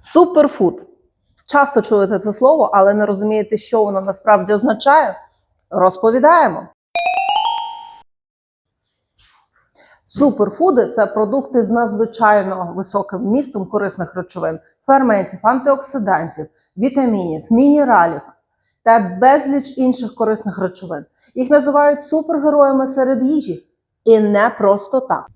Суперфуд. Часто чуєте це слово, але не розумієте, що воно насправді означає. Розповідаємо. Суперфуди це продукти з надзвичайно високим вмістом корисних речовин, ферментів, антиоксидантів, вітамінів, мінералів та безліч інших корисних речовин. Їх називають супергероями серед їжі. І не просто так.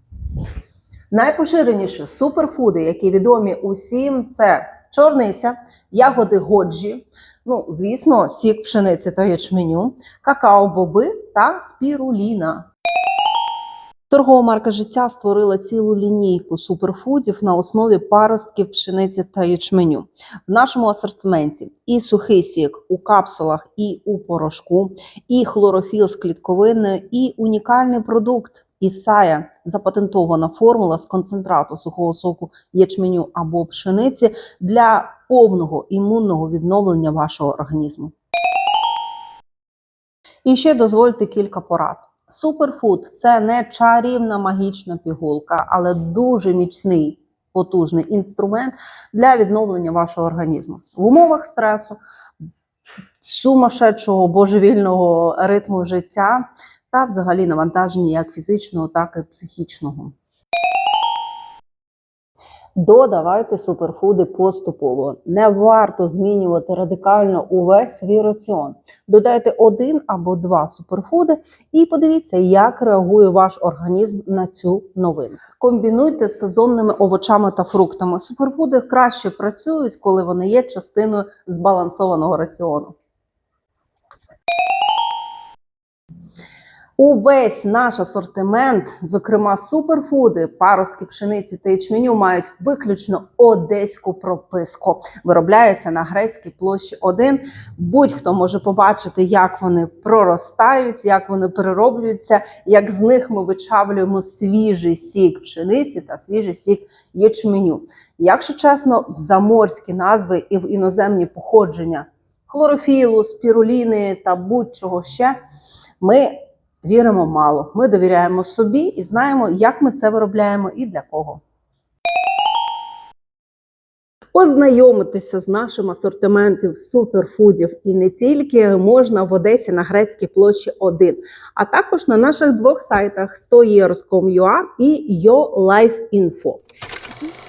Найпоширеніші суперфуди, які відомі усім, це чорниця, ягоди годжі, ну, звісно, сік пшениці та ячменю, какао-боби та спіруліна. Торгова марка життя створила цілу лінійку суперфудів на основі паростків пшениці та ячменю. В нашому асортименті і сухий сік у капсулах, і у порошку, і хлорофіл з клітковиною, і унікальний продукт Ісая запатентована формула з концентрату сухого соку ячменю або пшениці для повного імунного відновлення вашого організму. І ще дозвольте кілька порад. Суперфуд це не чарівна магічна пігулка, але дуже міцний потужний інструмент для відновлення вашого організму в умовах стресу, сумасшедшого божевільного ритму життя та взагалі навантаження як фізичного, так і психічного. Додавайте суперфуди поступово. Не варто змінювати радикально увесь свій раціон. Додайте один або два суперфуди і подивіться, як реагує ваш організм на цю новину. Комбінуйте з сезонними овочами та фруктами. Суперфуди краще працюють, коли вони є частиною збалансованого раціону. Увесь наш асортимент, зокрема суперфуди, паростки пшениці та ячменю, мають виключно одеську прописку. Виробляється на грецькій площі 1. Будь-хто може побачити, як вони проростають, як вони перероблюються, як з них ми вичавлюємо свіжий сік пшениці та свіжий сік ячменю. Якщо чесно, в заморські назви і в іноземні походження хлорофілу, спіруліни та будь-чого ще ми віримо мало. Ми довіряємо собі і знаємо, як ми це виробляємо і для кого. Ознайомитися з нашим асортиментом суперфудів і не тільки можна в Одесі на грецькій площі 1, а також на наших двох сайтах 100years.com.ua і YoLifeInfo.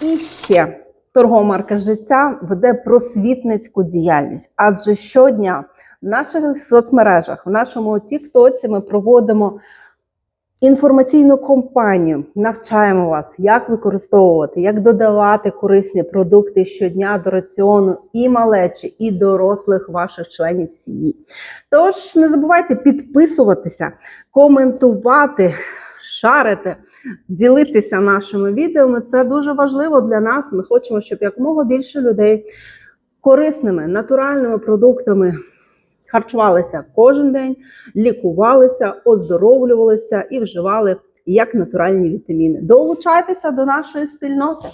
І ще торгова марка життя веде просвітницьку діяльність, адже щодня в наших соцмережах, в нашому Тіктоці ми проводимо інформаційну кампанію, навчаємо вас, як використовувати, як додавати корисні продукти щодня до раціону і малечі, і дорослих ваших членів сім'ї. Тож не забувайте підписуватися, коментувати. Шарити, ділитися нашими відео. Це дуже важливо для нас. Ми хочемо, щоб якомога більше людей корисними натуральними продуктами харчувалися кожен день, лікувалися, оздоровлювалися і вживали як натуральні вітаміни. Долучайтеся до нашої спільноти.